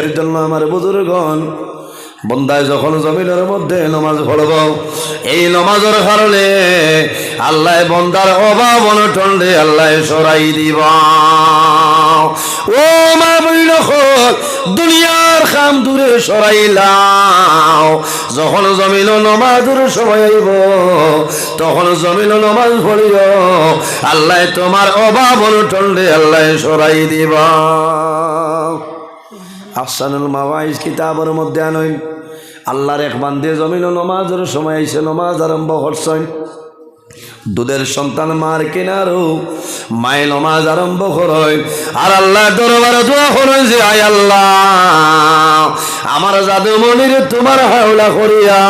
এর জন্য আমার বুজুর্গণ, বন্দায় যখন জমিনের মধ্যে নমাজ পড়ব, এই নমাজের কারণে আল্লাহ বন্দার অভাব অনটন আল্লাহ সরাই দিব। ও মা বইল দুনিয়ার খাম দূরে সরাইলাও যখন জমিন নমাজের সময় আইব তখন জমিন নমাজ পড়িও। আল্লাহ তোমার অভাব অনটন আল্লাহ সরাই দিবা। আফসানুল মাওয়াইজ কিতাবের মধ্যে আনইন। আল্লাহর এক বান্ধে জমিন নমাজের সময় আইসে নমাজ আরম্ভ করছেন। দুধের সন্তান মার কিনারও মায় নমাজ আরম্ভ করয় আর আল্লাহ দরবারে দোয়া করেন যে, আয় আল্লাহ, আমার জাদু মনির তোমার হাওলা করিয়া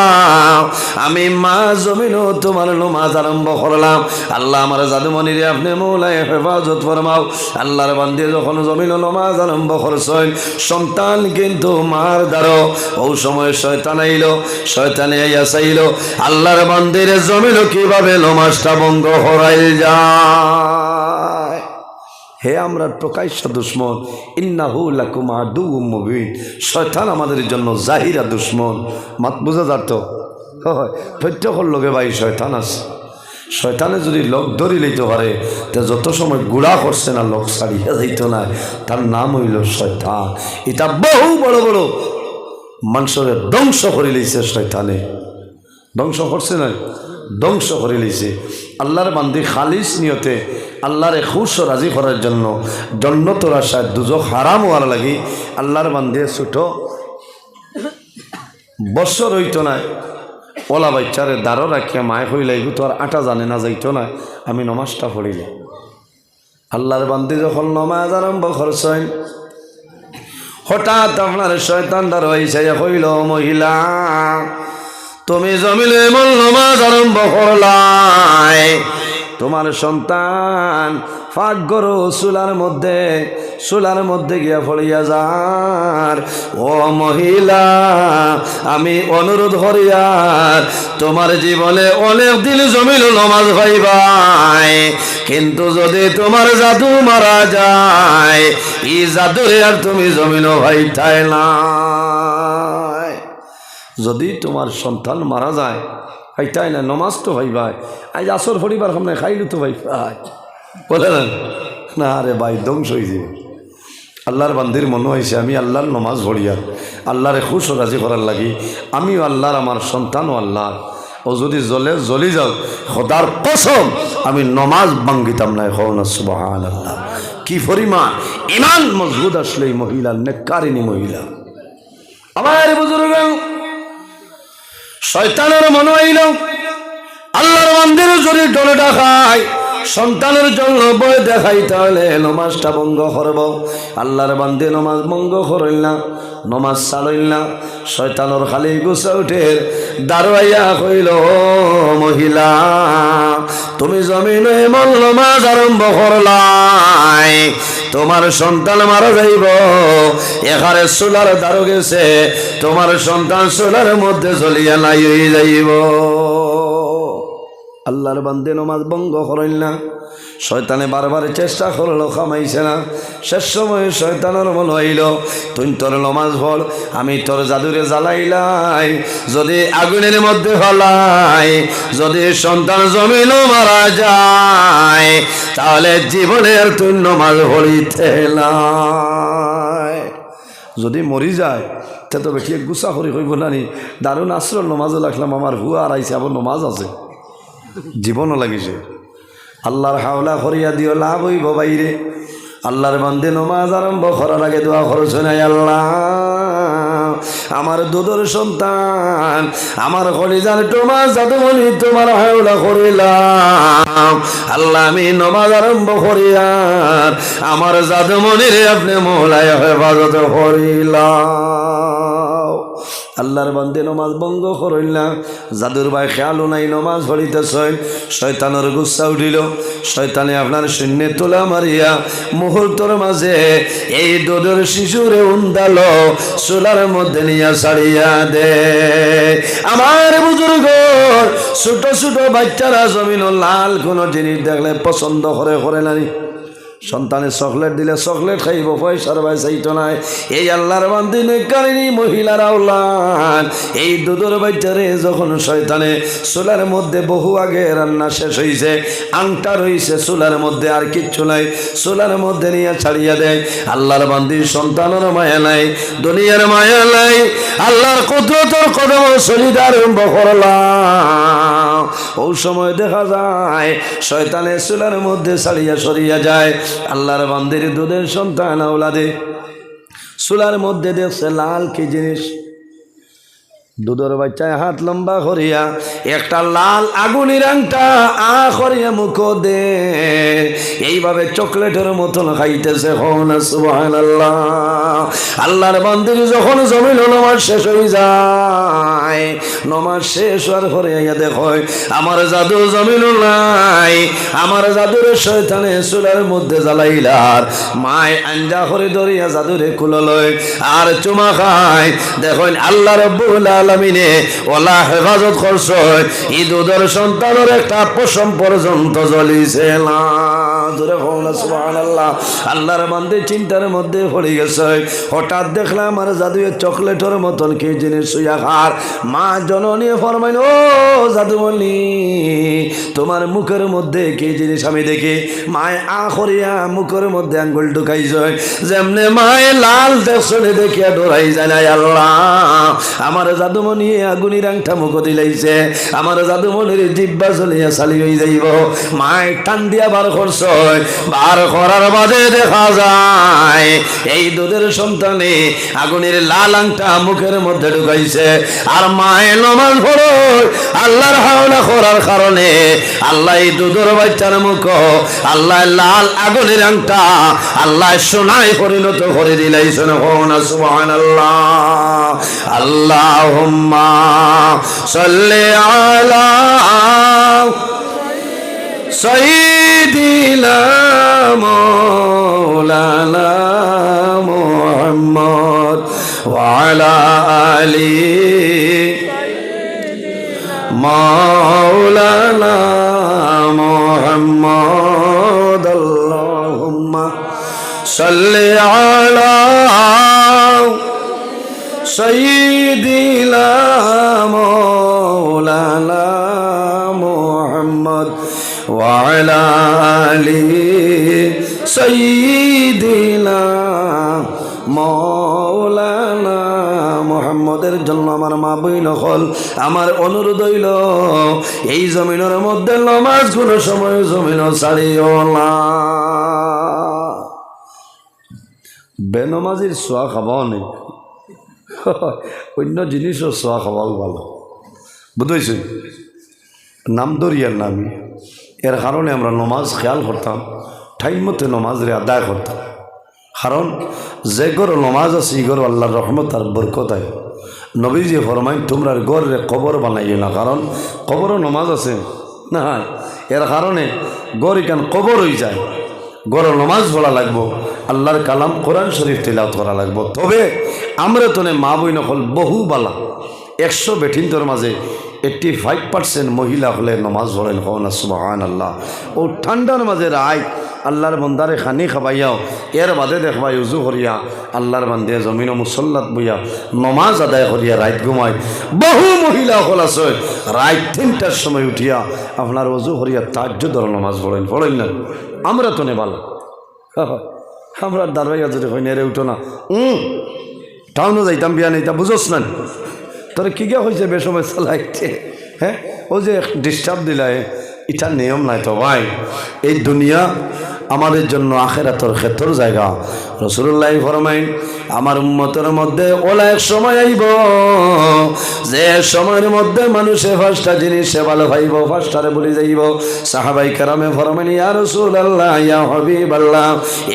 আমি মা জমিন তোমার নমাজ আরম্ভ করলাম। আল্লাহ আমার জাদু মনিরে আপনি মৌলায় হেফাজত ফরমাও। আল্লাহর বান্ধে যখন জমিন নমাজ আরম্ভ করছেন, সন্তান কিন্তু মার দ্বারো ও সময় শয়তান আইল, শয়তানে আইয়া চাইল, আল্লাহর বান্দির জমিন কীভাবে নমাজটা বঙ্গ হরাইল যায়। হে আমরা প্রকাশ্য দুশ্মন, ইন্নাহু লাকুম আদু মুবিন। শয়তান আমাদের জন্য জাহিরা দুশ্মন। মাত বোঝা যাত হয় প্রত্যেকের লগে ভাই শয়তান আছে। শয়তানে যদি লোক ধরি লইতে পারে, তে যত সময় গুড়া করছে না, লোক ছাড়িয়া যাইত না। তার নাম হইল শয়তান। এটা বহু বড় বড় মানুষের ধ্বংস করে লইছে শয়তানে। ধ্বংস করছে না? ধ্বংস করে লইছে আল্লাহর বান্দি খালিস নিয়তে আল্লাহর খুশ রাজি করার জন্য জন্নতর আশায় দুজক হারাম হওয়ার লাগি আল্লাহর বান্দিয়ে ছোটো বছর হইত না ওলা বাচ্চারে দাঁড়ো রাখিয়া মায় হইলাই তো আর আটা জানে না যাইত না আমি নমাজটা পড়িলে আল্লাহর বান্দি যখন নমাজ আরম্ভ করছেন হঠাৎ আপনার শয়তানদার হয়েছে হইল মহিলা তুমি জমিলে এমন নমাজ আরম্ভ করলাই। তোমার সন্তান ফাঁক গরো চুলার মধ্যে চুলার মধ্যে গিয়া ফড়িয়া যার। ও মহিলা, আমি অনুরোধ করিয়ার তোমার জীবনে অনেক দিন জমিল নমাজ ভাইবাই কিন্তু যদি তোমার জাদু মারা যায় ই জাদুরে আর তুমি জমিন ভাই না। যদি তোমার সন্তান মারা যায় ভাইটাই না নমাজ তো ভাই ভাই আজ আসর পরিবার সামনে খাইলু তো ভাই ভাই বলে না না আরে ভাই, ধ্বংস হয়ে যাবে। আল্লাহর বান্দির মনে হয়েছে, আমি আল্লাহর নমাজ ভরিয়া আল্লাহরে খুশ রাজি করার লাগি। আমিও আল্লাহর, আমার সন্তানও আল্লাহর। ও যদি জলে জ্বলি যাও, খোদার কসম, আমি নমাজ ভাঙ্গিতাম না, এখন সুবাহান আল্লাহ কি পরিমাণ, ইমান মজবুত আসলে এই মহিলা নেকারিনী মহিলা। আমার বুজুর্গ শয়তানের মনে হইল। আল্লাহর মন্দির যদি ডলে দেখায়, সন্তানের জন্য বই দেখাই তাহলে নমাজটা ভঙ্গ করব। আল্লাহর বান্ধে নমাজ ভঙ্গ করিল না, নমাজ চালইল না। শয়তানোর খালি গুছা উঠে দারোয়াইয়া কইল মহিলা, তুমি জমিন এমন নমাজ আরম্ভ করলাই। তোমার সন্তান মারা যাইব। এখানে সোলার দারো গেছে তোমার সন্তান সোলার মধ্যে চলিয়া নাই যাইব। আল্লাহর বান্দে নমাজ ভঙ্গ করেন না। শয়তানে বারবার চেষ্টা করল খামাইছে না। শেষ সময় শয়তানের মন হইল। তুই তোর নমাজ ভর আমি তোর জাদুরে জ্বালাইলাই। যদি আগুনের মধ্যে ফলাই, যদি সন্তান জমিনও মারা যায়, তাহলে জীবনে আর তুই নমাজ ভরিতে যদি মরি যায়, তে তো বেটিয়ে গুছা করি কইব নানি দারুণ আশ্রয় নমাজও লাগলাম, আমার হুয়া আর আইসে আবার নমাজ আছে। জীবনও লাগিছে। আল্লাহর হাওলা করিয়া দিও, লাভ হইব বাইরে। আল্লাহর বান্দে নমাজ আরম্ভ করার আগে দোয়া খরচ নাই আল্লাহ, আমার দুধর সন্তান, আমার কলিজার তোমার জাদুমণি তোমার হাওলা করিলাম। আল্লাহ, আমি নমাজ আরম্ভ করিয়ার আমার জাদুমণির আপনি মোহলায় হেফাজত করিলাম। আল্লাহর বান্দে নমাজ ভঙ্গ করিল। না জাদুর ভাই খেয়ালও নাই নমাজ পড়িতেছেন। শয়তানের গুচ্ছা উঠিল। শয়তানে আপনার শূন্যে তোলা মারিয়া মুহূর্তর মাঝে এই দোদর শিশুরে উন্দাল চুলার মধ্যে নিয়ে ছাড়িয়া দে। আমার বুজুর্গ, ছোট ছোট বাচ্চারা জমিন লাল কোনো জিনিস দেখলে পছন্দ করে করে নানি সন্তানের চকলেট দিলে চকলেট খাইব, পয়সার ভাই চাইতো নাই। এই আল্লাহর বান্দি নেকারিনী মহিলার আউলান এই দুধের বাচ্চারে যখন শয়তানে চুলার মধ্যে বহু আগে রান্না শেষ হয়েছে আংটা রয়েছে চুলার মধ্যে, আর কিচ্ছু নাই। চুলার মধ্যে নিয়ে ছাড়িয়ে দেয়। আল্লাহর বান্দির সন্তানের মায়া নাই, দুনিয়ার মায়া নাই। আল্লাহর কুদরতর কদম সলিদার করলাম ওই সময় দেখা যায়, শয়তানে চুলার মধ্যে ছাড়িয়া সরিয়া যায়। আল্লাহর বান্দের দুধের সন্তান আওলাদে। চুলার মধ্যে দেখছে লাল কি জিনিস? দুধের বাচ্চায় হাত লম্বা করিয়া একটা লাল আগুনের আংটা আ করিয়া মুখ দে। এইভাবে চকলেটের মতন খাইতেছে হন আল্লাহর বান্দির যখন জমিন নমাজ শেষ হয়ে যায়। নমাজ শেষ হওয়ার পরে দেখো, আমার জাদু জমিন নাই, আমার জাদুর শয়তানে চুলার মধ্যে জ্বালাইলার। মায় আঞ্জা করে ধরিয়া জাদুরে কুললয় আর চুমা খায়। দেখুন, আল্লাহ রব্বুল আলমিনে ওলা হেফাজত করছ দুধের সন্তানের একটা পশম পর্যন্ত জ্বলিছে না। না, সুবহানাল্লাহ। আল্লাহর বান্দে চিন্তার মধ্যে পড়ে গেছে। হঠাৎ দেখলাম জাদুয়ের চকলেটের মতন কি জিনিস শুয়া মা জননী ফরমাইন ও জাদুমণি তোমার মুখের মধ্যে কি জিনিস আমি দেখি? মায় আ করিয়া মুখের মধ্যে আঙ্গুল ঢুকাই যায় যেমনে মায় লাল দেখছনে দেখিয়া ডরাই যায় আল্লাহ। আমার জাদুমণি আগুনির আংটা মুখ দিলাইছে। আমার জাদুমণির জিব্বা চলিয়া চালি হয়ে যাইব। মায় টান দিয়া বার করছ। বার করার মাঝে দেখা যায়, এই দুধের সন্তানে আগুনের লাল আংটা মুখের মধ্যে ঢুকাইছে। আর মায়ের নমাজ পড়ো, আল্লাহর হাওলা করার কারণে আল্লাহ দুধের বাচ্চার মুখ, আল্লাহ লাল আগুনের আংটা আল্লাহ সোনায় পরিণত করে দিলাইছেন। সুহান আল্লাহ আল্লাহ সল্লে আলা দিলাম মোহাম্মদ ওয়ালা আলী মাওলানা মোহাম্মদ আল্লাহুম্মা সাল্লি আলা সাইয়্যিদিনা মাওলানা মোহাম্মদ وعلى آل سيدنا মৌলানা মোহাম্মদের জন্য আমার মা বই নকল আমার অনুরোধ হইল এই জমিনের মধ্যে নমাজ কোনো সময় জমিন ছাড়িও না বেনমাজির সোয়া খাবাও নেই অন্য জিনিসও সোয়া খাওয়াও ভালো বুঝেছি নাম দরিয়ার নামি এর কারণে আমরা নমাজ খেয়াল করতাম টাইম মতো নমাজরে আদায় করতাম। কারণ যে গর নমাজ আছে ই গর আল্লাহর রহমত আর বরকত আয় নবীজি ফরমাই তোমরা গড়রে কবর বানাইও না, কারণ কবরও নমাজ আছে। না, এর কারণে গড় এখান কবর হয়ে যায়? গড় নমাজ পড়া লাগবো, আল্লাহর কালাম কোরআন শরীফ তেলাওত করা লাগবো। তবে আমরা তোনে মা বই নকল বহু বালা, একশো বেঠিন্তর মাঝে এইট্টি ফাইভ পার্সেন্ট মহিলা হলে নমাজ পড়েন হন সুবাহান আল্লাহ ও ঠান্ডার মাঝে রায়, আল্লাহর বন্দারে খানি খাবাইয়াও, এর বাদে দেখবাই উজু করিয়া, আল্লাহর বান্দে জমিন মুসল্লাত বইয়া, নমাজ আদায় করিয়া রাইত ঘুমায়। বহু মহিলা হল আছে রাইত তিনটার সময় উঠিয়া আপনার উজু করিয়া তাজ্য ধর নমাজ পড়েন পড়েন না। আমরা তো নেবাল। আমরা দারবাইয়া যদি হয় নেড়ে উঠো না টাউনও যাইতাম বিয়া নেইতা বুঝোস না। তোর কি গিয়া হয়েছে বেসময় চালাইছে হ্যাঁ? ও যে ডিস্টার্ব দিলাই এটা নিয়ম নাই তো ভাই। এই দুনিয়া আমাদের জন্য আখেরাতর ক্ষেত্র জায়গা। রসুল্লাহ ফরমাইন আমার উম্মতের মধ্যে ওলা এক সময় আইব। যে সময়ের মধ্যে মানুষে ফার্স্টটা জিনিস সে ভালো ভাইব ফার্স্টারে বলে যাইব। সাহাবাই কারামে ফরমাইন আর রসুল আল্লাহ ইয়া হবিব আল্লাহ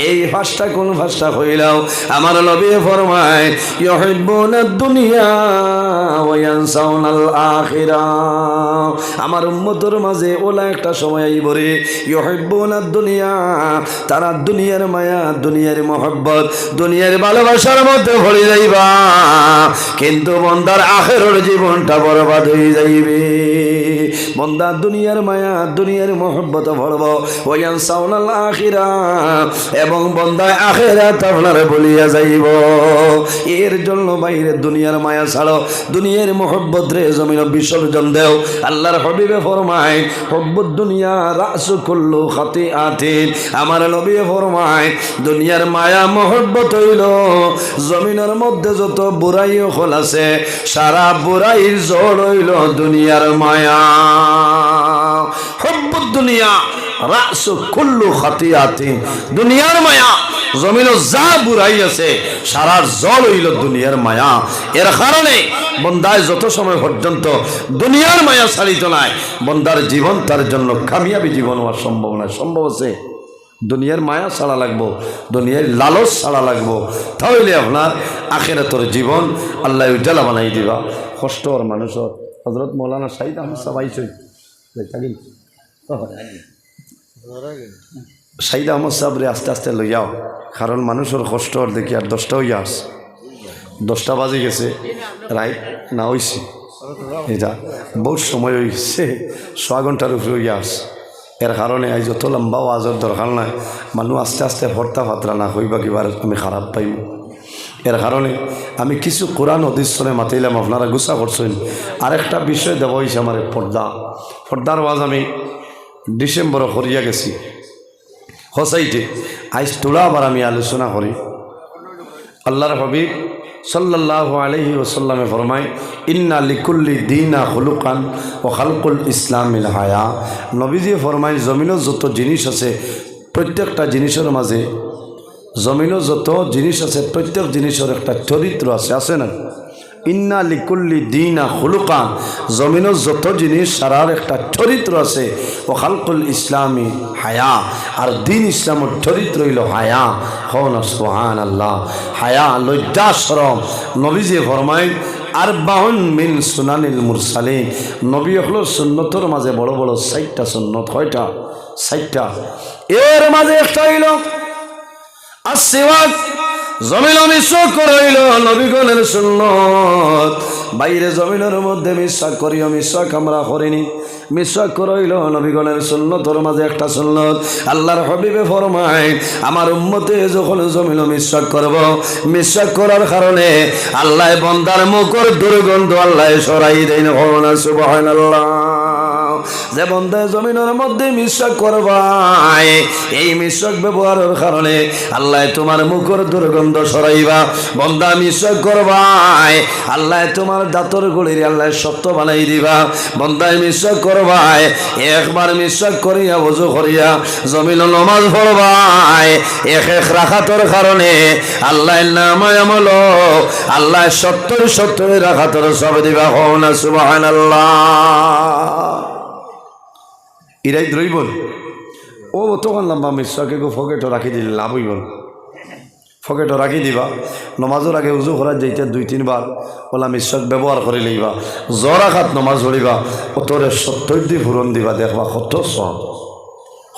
এই ফার্স্টটা কোন ফার্স্টটা হইলাও? আমার নবী ফরমায়, ইউহিব্বুনা দুনিয়া ওয়া ইয়ানসাউনাল আখিরা আমার উম্মতর মাঝে ওলা একটা সময় আইব রে, ইউহিব্বুনা দুনিয়া, তারা দুনিয়ার মায়া, দুনিয়ার মহব্বত, দুনিয়ার ভালোবাসার মধ্যে ভরে যাইবা, কিন্তু বন্দার আখের জীবনটা বরবাদ হয়ে যাইবে। বন্দা দুনিয়ার মায়া, দুনিয়ার মহব্বত ভরব ওয়ান সাউনাল আখিরা, এবং বন্দায় আখেরাত আপনার বলিয়া যাইব। এর জন্য বাইরে দুনিয়ার মায়া ছাড়ো, দুনিয়ার মহব্বত রে জমিন বিসর্জন দেও। আল্লাহর হবিবে ফরমায় হব্বত দুনিয়া রাসু করল খাতে আতিন আমার নবী ফরমায়, দুনিয়ার মায়া মহব্বত হইল জমিনের মধ্যে যত বুড়াই হল আছে, সারা বুড়াইর জড় হইল দুনিয়ার মায়া। হব্বত দুনিয়া কুল্লু দুনিয়ার মায়া যা বুড়াই আছে, সারার জল হইল দুনিয়ার মায়া। এর কারণে বন্দায় যত সময় পর্যন্ত দুনিয়ার মায়া ছাড়িত নাই, বন্দার জীবন তার জন্য কামিয়াবি জীবন হওয়ার সম্ভব নয় সম্ভব আছে। দুনিয়ার মায়া ছাড়া লাগবো, দুনিয়ার লালচ ছাড়া লাগবো। তাহলে আপনার আখেরাতর জীবন আল্লাহ উজ্জ্বলা বানাই দিবা। কষ্ট আর মানুষের হজরত মৌলানা সাইদ আহমদ সবাই থাকিল সাইদ আহমদ সাহেবরে আস্তে আস্তে লইয়াও কারণ মানুষের কষ্ট আর দেখি আর দশটা হইয়া আস দশটা বাজে গেছে, রাইট না হইছে? এটা বহুত সময় হয়েছে ছয় ঘণ্টার উপরে হইয়া আস এর কারণে আজ যত লম্বা আজর দরকার নাই মানুষ আস্তে আস্তে হর্তা ফাতরা না হইবা কিবার আমি খারাপ পাইব এর কারণে আমি কিছু কোরআন অদৃশ্যনে মাতিলাম, আপনারা গুছা করছেন আরেকটা বিষয় দেওয়া হয়েছে আমার পর্দা পর্দার ওয়াজ আমি ডিসেম্বরে করিয়া গেছি। হসাইটে আজ তোলা আবার আমি আলোচনা করি আল্লাহর হবিব সাল্লাহ আলহি ওসাল্লামে ফরমায়, ইন্না লিকুল্লি দিনা হলুকান ও খালকুল ইসলামিল হায়া। নবীজি ফরমায় জমিনও যত জিনিস আছে প্রত্যেকটা জিনিসের মাঝে জমিনও যত জিনিস আছে প্রত্যেক জিনিসের একটা চরিত্র আছে আছে না? ইন্না লিকুল্লি দিনা হুলুকা জমিনের যত জিনিস সারার একটা চরিত্র আছে, ও খালকুল ইসলামী হায়া। আর দিন ইসলামের চরিত্র হইল হায়া। হন সোহান আল্লাহ হায়া লজ্জা সরম নবীজি ফরমাই আর বাহন মিন সুনানিল মুরসালিন। নবী হল সুন্নতর মাঝে বড় বড় সাইটটা, সুন্নত কয়টা? সাইটটা। এর মাঝে একটা হইল আর সেওয়াক জমিন মিশ্র করইল নবীগণের সুন্নত। বাইরে জমিনের মধ্যে মিশ্রাক করিও মিশ্রাক আমরা করিনি। মিশ্রাক করইল নবীগণের সুন্নতর মাঝে একটা সুন্নত। আল্লাহর হবিবে ফরমায়, আমার উম্মতে যখন জমিন মিশ্রাক করব মিশ্রাক করার কারণে আল্লাহ বন্দার মুখর দুর্গন্ধ আল্লাহ সরাই দেয় না সুবহানাল্লাহ। যে বন্ধায় জমিনের মধ্যে মিশ্রক করবাই, এই মিশ্রক ব্যবহারের কারণে আল্লাহ তোমার মুখর দুর্গন্ধ সরাইবা। বন্ধা মিশ্রক করবাই, আল্লাহ তোমার দাঁতর গুলির আল্লাহ সত্য বানাই দিবা। বন্ধায় মিশ্রক করবাই, একবার মিশ্রক করিয়া বজু করিয়া জমিন নমাজ পড়বাই, এক এক রাখাতর কারণে আল্লাহ নামায় আল্লাহ সত্তর সত্তর রাখাতর সব দিবা হও না সুবাহ আল্লাহ ইরাই দ্রইব ও তখন লম্বা মিশ্রকে গো ফকেটও রাখি দিলে লাভ হইব ফকেটও রাখি দিবা। নমাজের আগে উজু করার যাইতে দুই, তিনবার ওলা মিশ্রক ব্যবহার করে লইবা। জ্বর আঘাত নমাজ ধরিবা অতরে দি ফুরন দিবা, দেখবা কত সৎ।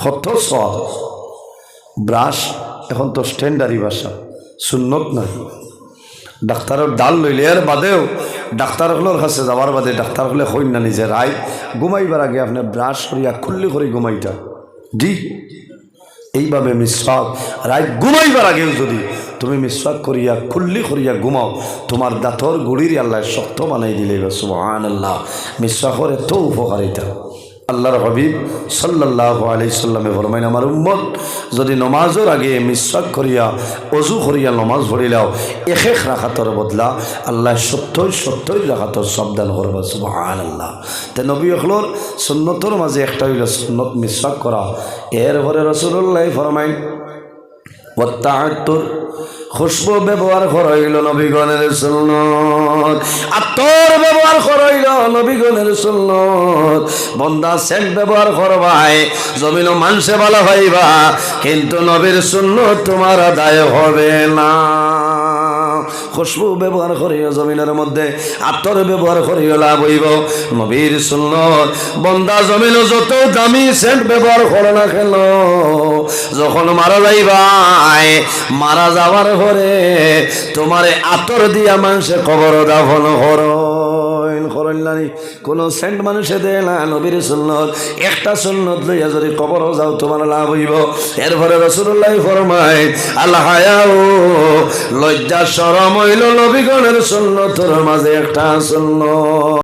কত সৎ। ব্রাশ, এখন তো স্ট্যান্ডারি ভাষা সুন্নত নাই। ডাক্তারের ডাল লইলে এর বাদেও ডাক্তারগুলোর কাছে যাওয়ার বাদে ডাক্তারগুলো হইন না নিজে রায় ঘুমাইবার আগে আপনি ব্রাশ করিয়া খুললে করে ঘুমাইটা। জি, এইভাবে মিশ্রক রায় ঘুমাইবার আগেও যদি তুমি মিশ্রক করিয়া খুল্লি করিয়া ঘুমাও, তোমার দাঁতর গুড়ির আল্লাহ শক্ত বানাই দিলে সুহান আল্লাহ মিশ্রকর এত উপকারিতা। আল্লাহর হবিব সাল্লাহ আলি সাল্লামে ফরমাইন, আমার উম্মত, যদি নমাজের আগে মিশ্রাক করিয়া অজু করিয়া নমাজ ভরিলাও এক রাখাতর বদলা আল্লাহ সত্যই সত্যই রাখাতর সাবধান করবা সুবাহান আল্লাহ তে নবী অখলোর সুন্নতর মাঝে একটা হইল সুন্নত মিশ্রাক করা। এর পরে রসুল্লাহ ফরমাইন ওত্তাহাত্তর খুশবু ব্যবহার করাইল নবীগণের সুন্নত। আত্মর ব্যবহার করাইল নবীগণের সুন্নত। বন্দা সেন ব্যবহার করবাই জমিন মানুষে ভালো হইবা, কিন্তু নবীর সুন্নত তোমার আদায় হবে না। খুশবু ব্যবহার করিও জমিনের মধ্যে আত্মর ব্যবহার করিও লাভ হইব। নবীর সুন্নত, বন্দা জমিন যত দামি সেন্ট ব্যবহার করো না কেন? যখন মারা যাইবাই, মারা যাওয়ার পরে তোমারে আতর দিয়া মানুষে কবর দাফন করো। বয়ন করল্লানি কোনো সেন্ট মানুষে দেয় না, নবীর সুন্নত। একটা সুন্নত লইয়া যদি কবর যাও, তোমার লাভ হইব। এরপরে রসুল্লাহ ফরমায় আল্লাহ লজ্জা সরম হইল নবীগণের সুন্নতর মাঝে একটা সুন্নত।